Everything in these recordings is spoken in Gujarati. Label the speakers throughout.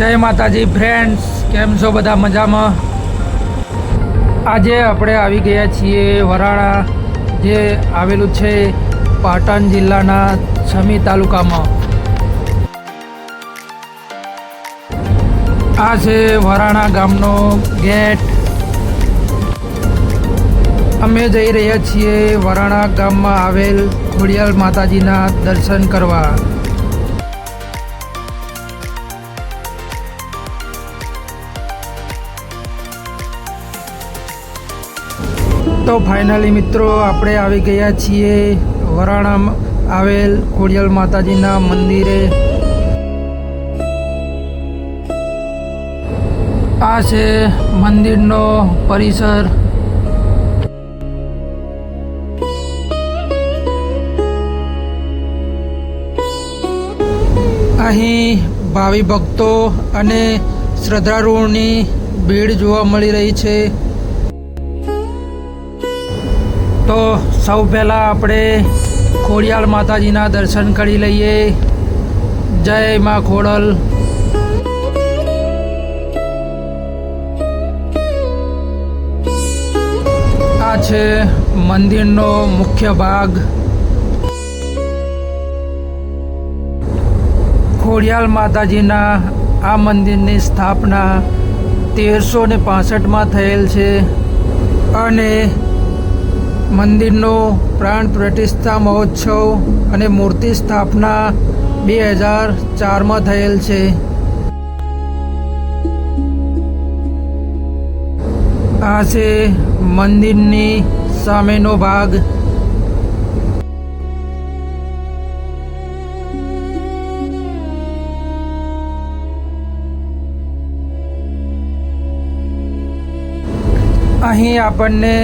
Speaker 1: જય માતાજી ફ્રેન્ડ્સ કેમ છો બધા મજામાં? આજે આપણે આવી ગયા છીએ વરાણા જે આવેલું છે પાટણ જિલ્લાના સમી તાલુકામાં. આ છે વરાણા ગામનો ગેટ. અમે જઈ રહ્યા છીએ વરાણા ગામમાં આવેલ ખોડિયાલ માતાજીના દર્શન કરવા. તો ફાઇનલી મિત્રો આપણે આવી ગયા છીએ વરાણામાં આવેલ ખોડિયાલ માતાજીના મંદિરે. આ છે મંદિરનો પરિસર. અહીં ભાવિ ભક્તો અને શ્રદ્ધાળુઓની ભીડ જોવા મળી રહી છે. તો સૌ પહેલાં આપણે ખોડિયાળ માતાજીના દર્શન કરી લઈએ. જય માં ખોડલ. આ છે મંદિરનો મુખ્ય ભાગ. ખોડિયાલ માતાજીના આ મંદિરની સ્થાપના તેરસો ને પાસઠમાં થયેલ છે. અને મંદિરનો પ્રાણ પ્રતિષ્ઠા મહોત્સવ અને મૂર્તિ સ્થાપના બે હજાર ચારમાં થયેલ છે. આ છે મંદિરની સામેનો ભાગ. અહીં આપણને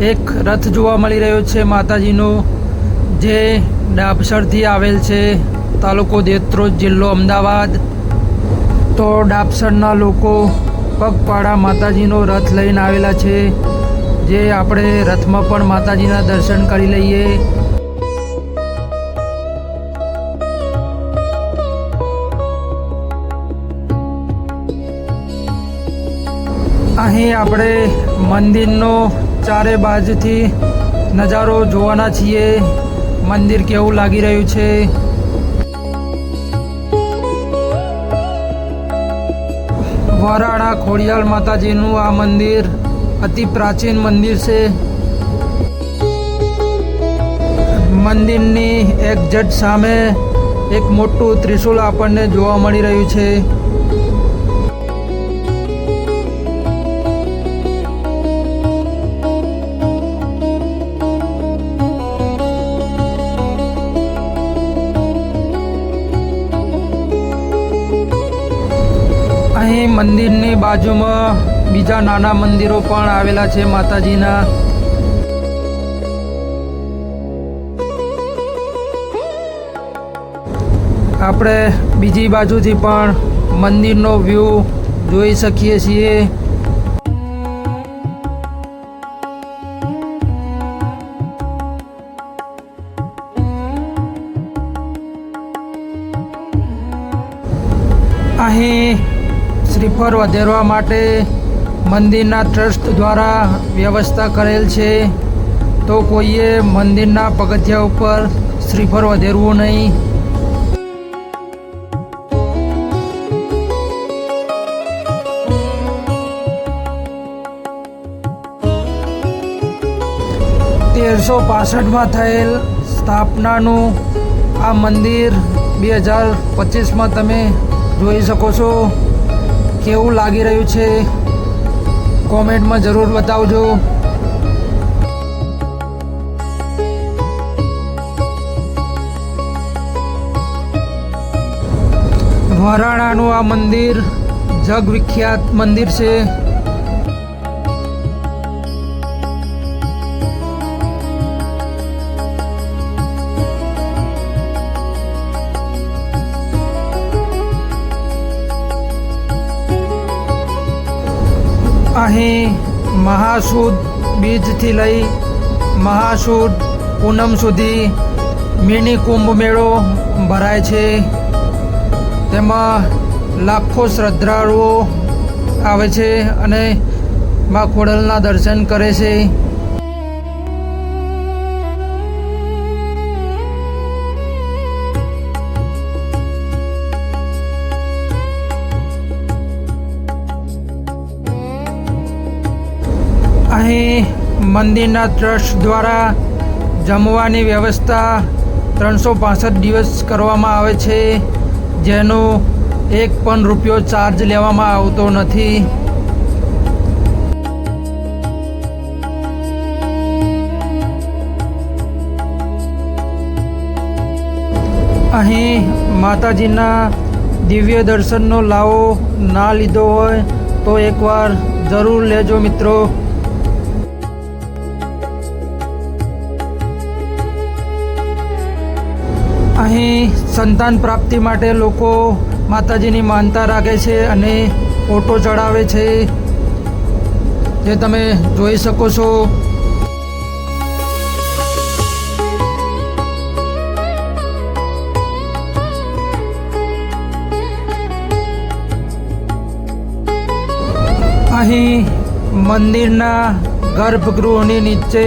Speaker 1: એક રથ જોવા મળી રહ્યો છે માતાજીનો, જે ડાબસરથી આવેલ છે તાલુકો દેત્રોજ જિલ્લો અમદાવાદ. તો ડાબસરના લોકો પગપાળા માતાજીનો રથ લઈને આવેલા છે. જે આપણે રથમાં પણ માતાજીના દર્શન કરી લઈએ. અહીં આપણે મંદિરનો ચારે બાજુથી નજારો જોવાના છીએ. મંદિર કેવું લાગી રહ્યું છે? વરાણા ખોડિયાલ માતાજીનું આ મંદિર અતિ પ્રાચીન મંદિર છે. મંદિરની એક જટ સામે એક મોટું ત્રિશુલ આપણને જોવા મળી રહ્યું છે. મંદિરની બાજુમાં બીજા નાના મંદિરો પણ આવેલા છે માતાજીના. આપણે બીજી બાજુથી પણ મંદિરનો વ્યૂ જોઈ શકીએ છીએ. અહીં શ્રીફળ વધેરવા માટે મંદિરના ટ્રસ્ટ દ્વારા વ્યવસ્થા કરેલ છે. તો કોઈએ મંદિરના પગથિયા ઉપર શ્રીફળ વધેરવું નહીં. તેરસો પાસઠમાં થયેલ સ્થાપનાનું આ મંદિર બે હજાર પચીસમાં તમે જોઈ શકો છો. કેવું લાગી રહ્યું છે? કોમેન્ટમાં જરૂર બતાવજો. વરાણાનું આ મંદિર જગવિખ્યાત મંદિર છે. અહીં મહાસુદ બીજથી લઈ મહાસુદ પૂનમ સુધી મિની કુંભ મેળો ભરાય છે. તેમાં લાખો શ્રદ્ધાળુઓ આવે છે અને મા ખોડલના દર્શન કરે છે. મંદિરના ટ્રસ્ટ દ્વારા જમવાની વ્યવસ્થા ત્રણસો પાસઠ દિવસ કરવામાં આવે છે, જેનો એક પણ રૂપિયો ચાર્જ લેવામાં આવતો નથી. અહીં માતાજીના દિવ્ય દર્શનનો લાવો ના લીધો હોય તો એકવાર જરૂર લેજો મિત્રો. અહીં સંતાન પ્રાપ્તિ માટે લોકો માતાજીની માનતા રાખે છે અને ફોટો ચડાવે છે. જે તમે જોઈ શકો છો. અહીં મંદિરના ગર્ભગૃહની નીચે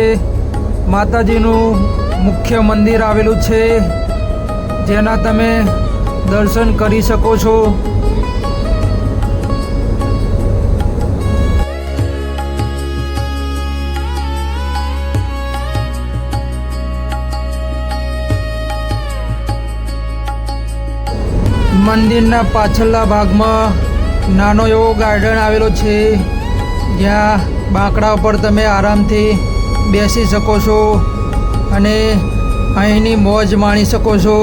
Speaker 1: માતાજીનું મુખ્ય મંદિર આવેલું છે. જેના તમે દર્શન કરી શકો છો. મંદિરના પાછળના ભાગમાં નાનો એવો ગાર્ડન આવેલો છે. જ્યાં બાંકડા ઉપર તમે આરામથી બેસી શકો છો અને અહીંની મોજ માણી શકો છો.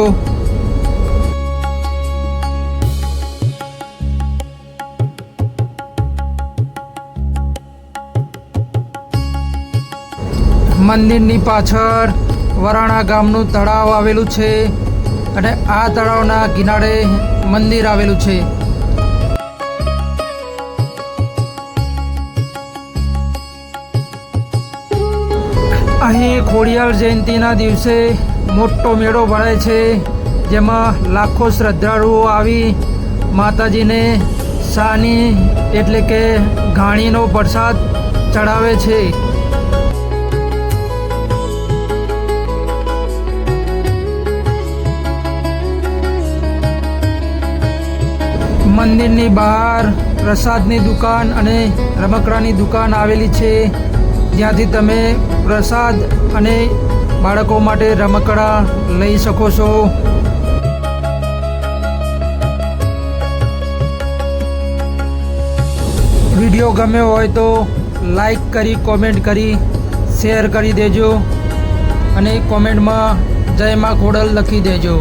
Speaker 1: મંદિરની પાછળ વરાણા ગામનું તળાવ આવેલું છે અને આ તળાવના કિનારે મંદિર આવેલું છે. અહીં ખોડિયાર જયંતિના દિવસે મોટો મેળો ભરાય છે, જેમાં લાખો શ્રદ્ધાળુઓ આવી માતાજીને સાની એટલે કે ઘાણીનો પ્રસાદ ચડાવે છે. મંદિરની બહાર પ્રસાદની દુકાન અને રમકડાની દુકાન આવેલી છે. જ્યાંથી તમે પ્રસાદ અને બાળકો માટે રમકડા લઈ શકો છો. વીડિયો ગમ્યો હોય તો લાઈક કરી, કોમેન્ટ કરી, શેર કરી દેજો અને કોમેન્ટમાં જય માં ખોડલ લખી દેજો.